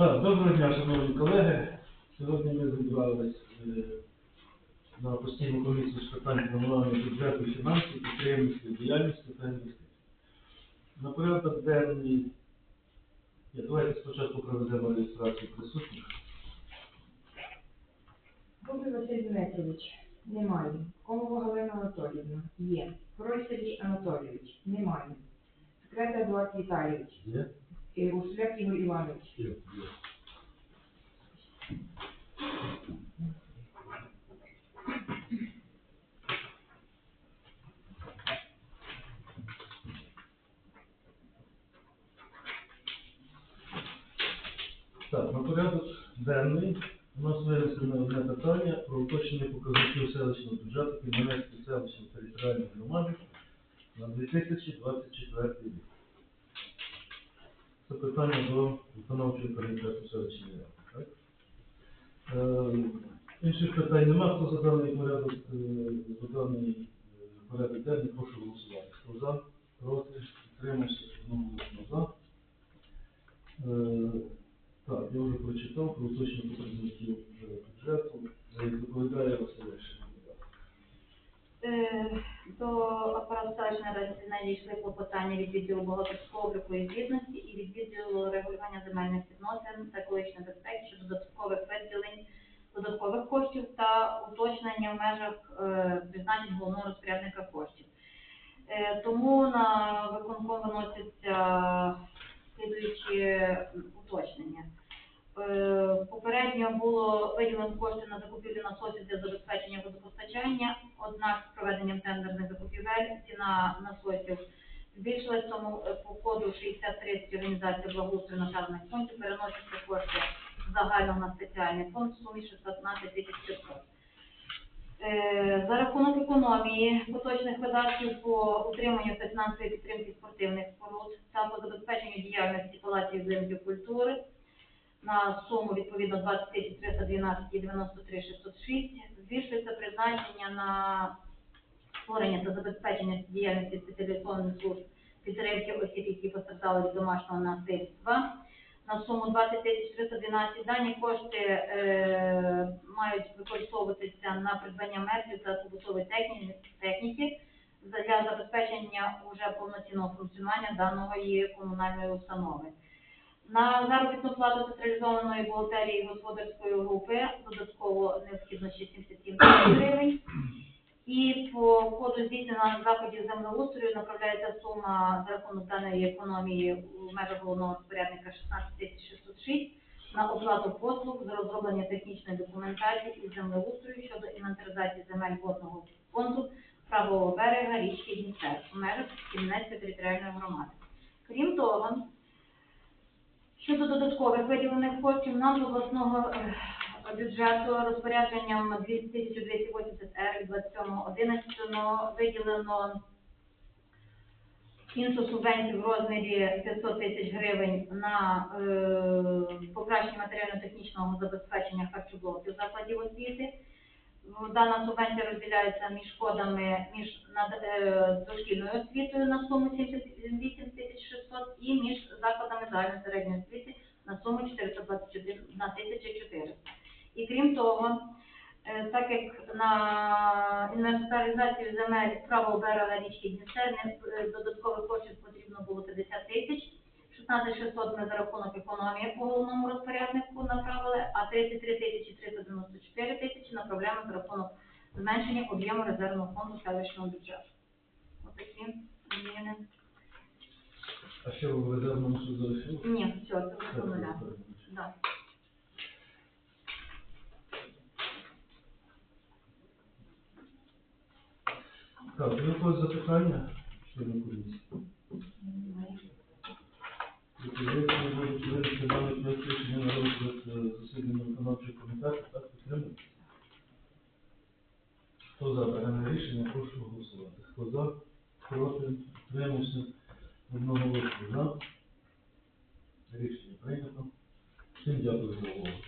Так, доброго дня, шановні колеги. Сьогодні ми зібрались е, на постійну комісію з питань планування бюджету, фінансів, підприємницької діяльності та інвестицій. На порядок денний, Ні, давайте спочатку проведемо реєстрацію присутніх. Бобрий Василь Дмитрович. Немає. Комова Галина Анатоліївна. Є. Король Сергій Анатолійович. Немає. Секретар Едуард Віталійович. Є? І Рушляк Ігор Іванович. Так, на порядок денний у нас винесено одне питання про уточнення показників селищного бюджету Кіменецької селищної територіальної громади на 2024 рік. Це питання до виконавчого комітету селищної ради. Так? Е, інших питань немає. Хто за даний порядок, е, за даний е, порядок денний, прошу голосувати. Хто за, проти, підтримався, одноголосно за. Е, так, я вже прочитав про уточнення показників е, бюджету. Е, Доповідає Василевич. Е, До апарату селищної ради надійшли клопотання від відділу бухгалтерського звітності і від відділу регулювання земельних відносин та екологічної безпеки щодо додаткових виділень додаткових коштів та уточнення в межах е, призначень головного розпорядника коштів. Е, Тому на було виділено кошти на закупівлю насосів для забезпечення водопостачання, однак з проведенням тендерних закупівель ціна насосів збільшилась, тому по коду 6030 організація благоустрою населених пунктів переносяться кошти з загального на спеціальний фонд в сумі 16 тисяч 500. Е, За рахунок економії поточних видатків по утриманню та фінансової підтримки спортивних споруд та по забезпеченню діяльності палаців будинків культури на суму відповідно 20 тисяч 312 і 93 606 збільшується призначення на створення та забезпечення діяльності спеціалізованих служб підтримки осіб, які постраждали від домашнього насильства на суму 20 тисяч 312. Дані кошти е, мають використовуватися на придбання меблів та побутової техніки, техніки для забезпечення уже повноцінного функціонування даної комунальної установи. На заробітну плату централізованої бухгалтерії господарської групи додатково необхідно ще 77 гривень. І по коду здійснення заходів землеустрою направляється сума за рахунок даної економії у межах головного розпорядника 16 тисяч 606 на оплату послуг з розроблення технічної документації із землеустрою щодо інвентаризації земель водного фонду правого берега річки Дністер у межах Кімнецької територіальної громади. Крім того, Щодо додаткових виділених коштів нам з обласного е, бюджету розпорядженням 1280 Р від 27.11 виділено іншу субвенцію в розмірі 500 тисяч гривень на е, покращення матеріально-технічного забезпечення харчоблоків закладів освіти. В- Дана субвенція розділяється між кодами між над- е, дошкільною освітою на суму 78 тисяч 600 і між закладами загальної середньої освіти на суму 421 тисяча 400. І крім того, е, так як на інвентаризацію земель правого берега річки Дністер е, додаткових коштів потрібно було 50 тисяч. 16 600 ми за рахунок економії по головному розпоряднику направили, а 33 тисячі 394 управляема за рахунок значения объема резервного фонда следващего бюджета. Вот такие изменения. А все в резервном создали? Нет, все, это уже нуля. Да. Так, є якось запитання, члени комісії? Пропозиції будуть вирішити навіть на засідання виконавчого комітету. За, проти, підтримався, одноголосно за. Рішення прийнято. Всім дякую за увагу.